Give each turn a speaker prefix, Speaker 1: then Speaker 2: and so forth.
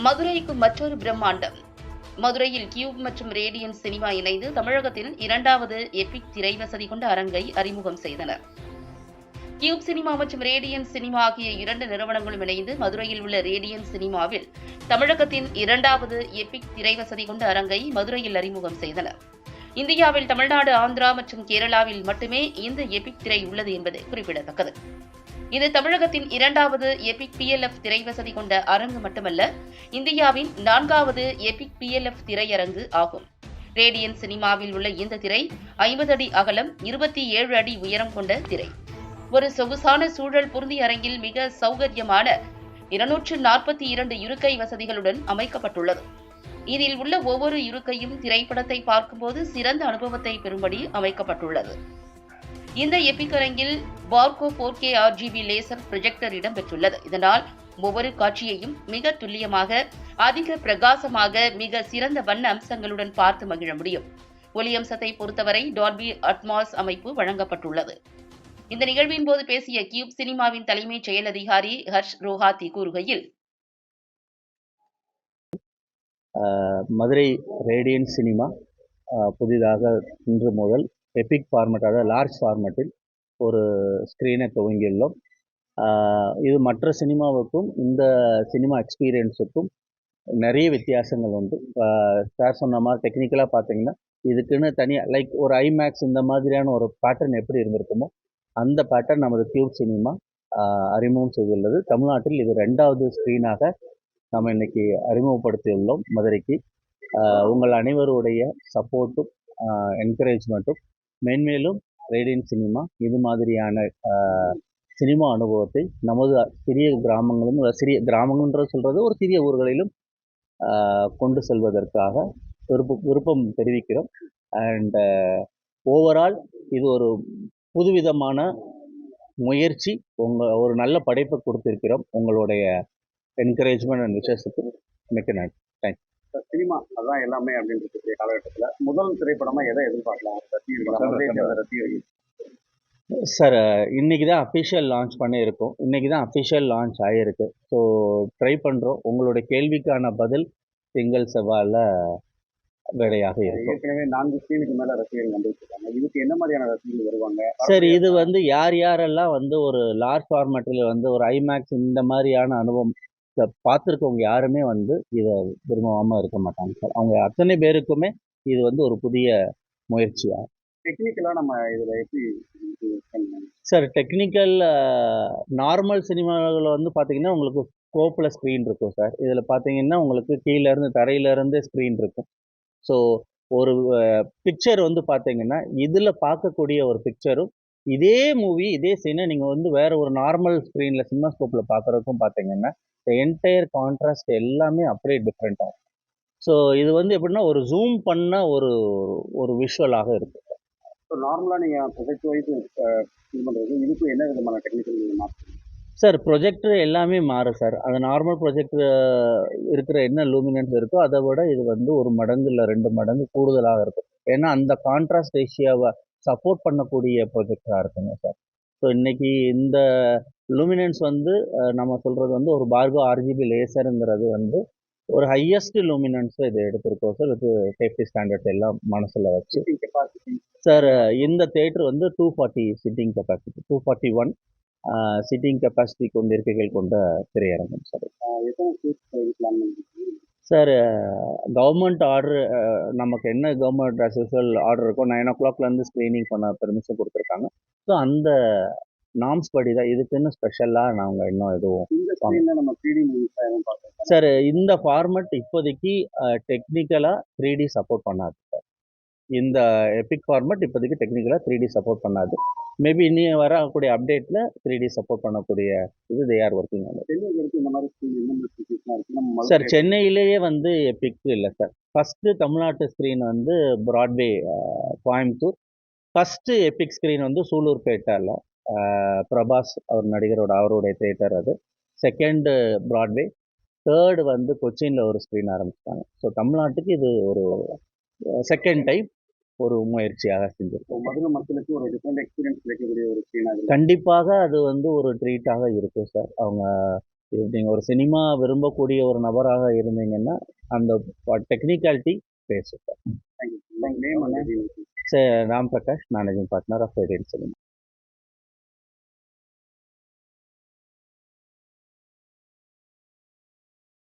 Speaker 1: மதுரைக்கு மற்றொரு பிரம்மாண்டம். மதுரையில் கியூப் மற்றும் ரேடியன்ஸ் சினிமா இணைந்து தமிழகத்தில் இரண்டாவது எபிக் திரை வசதி கொண்ட அரங்கை அறிமுகம் செய்தனர். கியூப் சினிமா மற்றும் ரேடியன்ஸ் சினிமா ஆகிய இரண்டு நிறுவனங்களும் இணைந்து மதுரையில் உள்ள ரேடியன்ஸ் சினிமாவில் தமிழகத்தின் இரண்டாவது எபிக் திரை வசதி கொண்ட அரங்கை மதுரையில் அறிமுகம் செய்தனர். இந்தியாவில் தமிழ்நாடு ஆந்திரா மற்றும் கேரளாவில் மட்டுமே இந்த எபிக் திரை உள்ளது என்பது குறிப்பிடத்தக்கது. இது தமிழகத்தின் இரண்டாவது எபிக் பிஎல்எஃப் திரை வசதி கொண்ட அரங்கு மட்டுமல்ல இந்தியாவின் நான்காவது எபிக் பிஎல்எஃப் திரையரங்கு ஆகும். ரேடியன் சினிமாவில் உள்ள இந்த திரை ஐம்பது அடி அகலம் இருபத்தி ஏழு அடி உயரம் கொண்ட திரை. ஒரு சொகுசான சூழல் பொருந்திய அரங்கில் மிக சௌகரியமான இருநூற்று நாற்பத்தி இரண்டு இருக்கை வசதிகளுடன் அமைக்கப்பட்டுள்ளது. இதில் உள்ள ஒவ்வொரு இருக்கையும் திரைப்படத்தை பார்க்கும்போது சிறந்த அனுபவத்தை பெறும்படி அமைக்கப்பட்டுள்ளது. இந்த எபிக்கரங்கில் Barco four K RGB laser projector இடம்பெற்றுள்ளது. இதனால் ஒவ்வொரு காட்சியையும் மிக துல்லியமாக அதிக பிரகாசமாக மிக சிறந்த வண்ண அம்சங்களுடன் பார்த்து மகிழ முடியும். ஒலி அம்சத்தை பொறுத்தவரை டால்பி அட்மாஸ் அமைப்பு வழங்கப்பட்டுள்ளது. இந்த நிகழ்வின் போது பேசிய கியூப் சினிமாவின் தலைமைச் செயல் அதிகாரி ஹர்ஷ் ரோஹாத்தி கூறுகையில்
Speaker 2: மதுரை ரேடியன் சினிமா புதிதாக இன்று முதல் எபிக் ஃபார்மேட் அதாவது லார்ஜ் ஃபார்மேட்டில் ஒரு ஸ்க்ரீனை துவங்கியுள்ளோம். இது மற்ற சினிமாவுக்கும் இந்த சினிமா எக்ஸ்பீரியன்ஸுக்கும் நிறைய வித்தியாசங்கள் உண்டு. சார் சொன்ன மாதிரி டெக்னிக்கலாக பார்த்தீங்கன்னா இதுக்குன்னு தனியாக லைக் ஒரு ஐமேக்ஸ் இந்த மாதிரியான ஒரு பேட்டர்ன் எப்படி இருந்திருக்குமோ அந்த பேட்டர்ன் நமது கியூப் சினிமா அறிமுகம் செய்துள்ளது. தமிழ்நாட்டில் இது ரெண்டாவது ஸ்க்ரீனாக நம்ம இன்னைக்கு அறிமுகப்படுத்தியுள்ளோம் மதுரைக்கு. உங்கள் அனைவருடைய சப்போர்ட்டும் என்கரேஜ்மெண்ட்டும் மென்மேலும் ரேடியன் சினிமா இது மாதிரியான சினிமா அனுபவத்தை நமது சிறிய கிராமங்களும் சிறிய கிராமங்கள்ன்ற சொல்கிறது ஒரு சிறிய ஊர்களிலும் கொண்டு செல்வதற்காக விருப்பம் விருப்பம் தெரிவிக்கிறோம். அண்ட் ஓவரால் இது ஒரு புதுவிதமான முயற்சி உங்கள் ஒரு நல்ல படைப்பை கொடுத்திருக்கிறோம். உங்களுடைய என்கரேஜ்மெண்ட் அண்ட் விசேஷத்துக்கு மிக்க நன்றி.
Speaker 3: சினிமா அதான் எல்லாமே அப்படின்னு இருக்கக்கூடிய காலகட்டத்துல முதல் திரைப்படமா எதை எதிர்பார்க்கலாம்? ரசிகர்கள்?
Speaker 2: சார் இன்னைக்கு தான் அஃபிஷியல் லான்ச் பண்ணியிருக்கோம். இன்னைக்கு தான் அஃபிஷியல் லான்ச் ஆகிருக்கு ஸோ ட்ரை பண்ணுறோம் உங்களுடைய கேள்விக்கான பதில் திங்கள் செவ்வாயில் வேலையாக இருக்கும்.
Speaker 3: ஏற்கனவே நான்கு ஸ்க்ரீனுக்கு மேல ரசிகர்கள் வந்துட்டு இருக்காங்க இதுக்கு என்ன மாதிரியான ரசிகர்கள் வருவாங்க?
Speaker 2: சார் இது வந்து யார் யாரெல்லாம் வந்து ஒரு லார்ஜ் ஃபார்மேட்டில் வந்து ஒரு ஐமேக்ஸ் இந்த மாதிரியான அனுபவம் பார்த்துருக்கவங்க யாருமே வந்து இதை விரும்பாமல் இருக்க மாட்டாங்க சார். அவங்க அத்தனை பேருக்குமே இது வந்து ஒரு புதிய முயற்சியாக
Speaker 3: டெக்னிக்கலா நம்ம இதுல எப்படி?
Speaker 2: சார் டெக்னிக்கல் நார்மல் சினிமாவில் வந்து பார்த்தீங்கன்னா உங்களுக்கு ஸ்கோப்பில் ஸ்க்ரீன் இருக்கும் சார். இதில் பார்த்தீங்கன்னா உங்களுக்கு கீழேருந்து தரையிலேருந்து ஸ்க்ரீன் இருக்கும். ஸோ ஒரு பிக்சர் வந்து பார்த்தீங்கன்னா இதில் பார்க்கக்கூடிய ஒரு பிக்சரும் இதே மூவி இதே சீனை நீங்கள் வந்து வேற ஒரு நார்மல் ஸ்க்ரீனில் சினிமா ஸ்கோப்பில் பார்க்குறதுக்கும் பார்த்தீங்கன்னா என்டையர் கான்ட்ராஸ்ட் எல்லாமே அப்படியே டிஃப்ரெண்ட் ஆகும். ஸோ இது வந்து எப்படின்னா ஒரு ஜூம் பண்ண ஒரு ஒரு விஷுவலாக இருக்கும்.
Speaker 3: இப்போ நார்மலா நீங்க ப்ரொஜெக்ட் வைஸ் இது பண்றது இதுக்கு என்ன விதமான டெக்னிக்கல் மாற்றுறீங்க
Speaker 2: சார் ப்ரொஜெக்டர் எல்லாமே மாறும் சார் அது நார்மல் ப்ரொஜெக்டர் இருக்கிற என்ன லூமினன்ஸ் இருக்கோ அதை விட இது வந்து ஒரு மடங்கு இல்லை ரெண்டு மடங்கு கூடுதலாக இருக்கும். ஏன்னா அந்த கான்ட்ராஸ்ட் ரேஷியாவை சப்போர்ட் பண்ணக்கூடிய ப்ரொஜெக்டராக இருக்குங்க சார் ஸோ இன்னைக்கு இந்த லூமினன்ஸ் வந்து நம்ம சொல்கிறது வந்து ஒரு பார்கோ ஆர்ஜிபி லேசருங்கிறது வந்து ஒரு ஹையஸ்ட் லூமினன்ஸ் இது எடுத்திருக்கோம் சார் இது சேஃப்டி ஸ்டாண்டர்ட்ஸ் எல்லாம் மனசில் வச்சு. சார் இந்த தேட்டர் வந்து two forty seating capacity two forty one seating capacity கொண்ட இருக்கைகள் கொண்ட திரையரங்கம் சார் சார் கவர்மெண்ட் ஆர்டர் நமக்கு என்ன கவர்மெண்ட் அஸ் யூஸ்வல் ஆர்டர் இருக்கோ நைன் ஓ கிளாக்லேருந்து ஸ்க்ரீனிங் பண்ண பெர்மிஷன் கொடுத்துருக்காங்க. ஸோ அந்த நாம்ஸ் படி தான் இதுக்குன்னு ஸ்பெஷலாக நாங்கள் இன்னும் எதுவும் சார். இந்த ஃபார்மட் இப்போதைக்கு டெக்னிக்கலாக த்ரீ டி சப்போர்ட் பண்ணாது சார். இந்த எபிக் ஃபார்மட் இப்போதைக்கு டெக்னிக்கலாக த்ரீ டி சப்போர்ட் பண்ணாது. மேபி இனி வரக்கூடிய அப்டேட்டில் த்ரீ டி சப்போர்ட் பண்ணக்கூடிய இது they are working on sir சென்னையிலேயே வந்து எபிக் இல்லை சார். ஃபஸ்ட்டு தமிழ்நாட்டு ஸ்க்ரீன் வந்து Broadway Coimbatore. First epic screen வந்து சூலூர்பேட்டாவில் பிரபாஸ் அவர் நடிகரோட அவருடைய தேட்டர் அது. செகண்டு ப்ராட்வே தேர்டு வந்து கொச்சினில் ஒரு ஸ்க்ரீன் ஆரம்பிச்சிட்டாங்க. ஸோ தமிழ்நாட்டுக்கு இது ஒரு செகண்ட் டைம் ஒரு முயற்சியாக செஞ்சிருக்கோம்
Speaker 3: மதுரை மக்களுக்கு ஒரு டிஃப்ரெண்ட் எக்ஸ்பீரியன்ஸ் கிடைக்கக்கூடிய ஒரு ஸ்க்ரீனாக
Speaker 2: கண்டிப்பாக அது வந்து ஒரு ட்ரீட்டாக இருக்கும் சார் அவங்க நீங்கள் ஒரு சினிமா விரும்பக்கூடிய ஒரு நபராக இருந்தீங்கன்னா அந்த டெக்னிக்காலிட்டி
Speaker 3: நேம் என்ன?
Speaker 2: Ram Prakash managing partner of Radiance cinema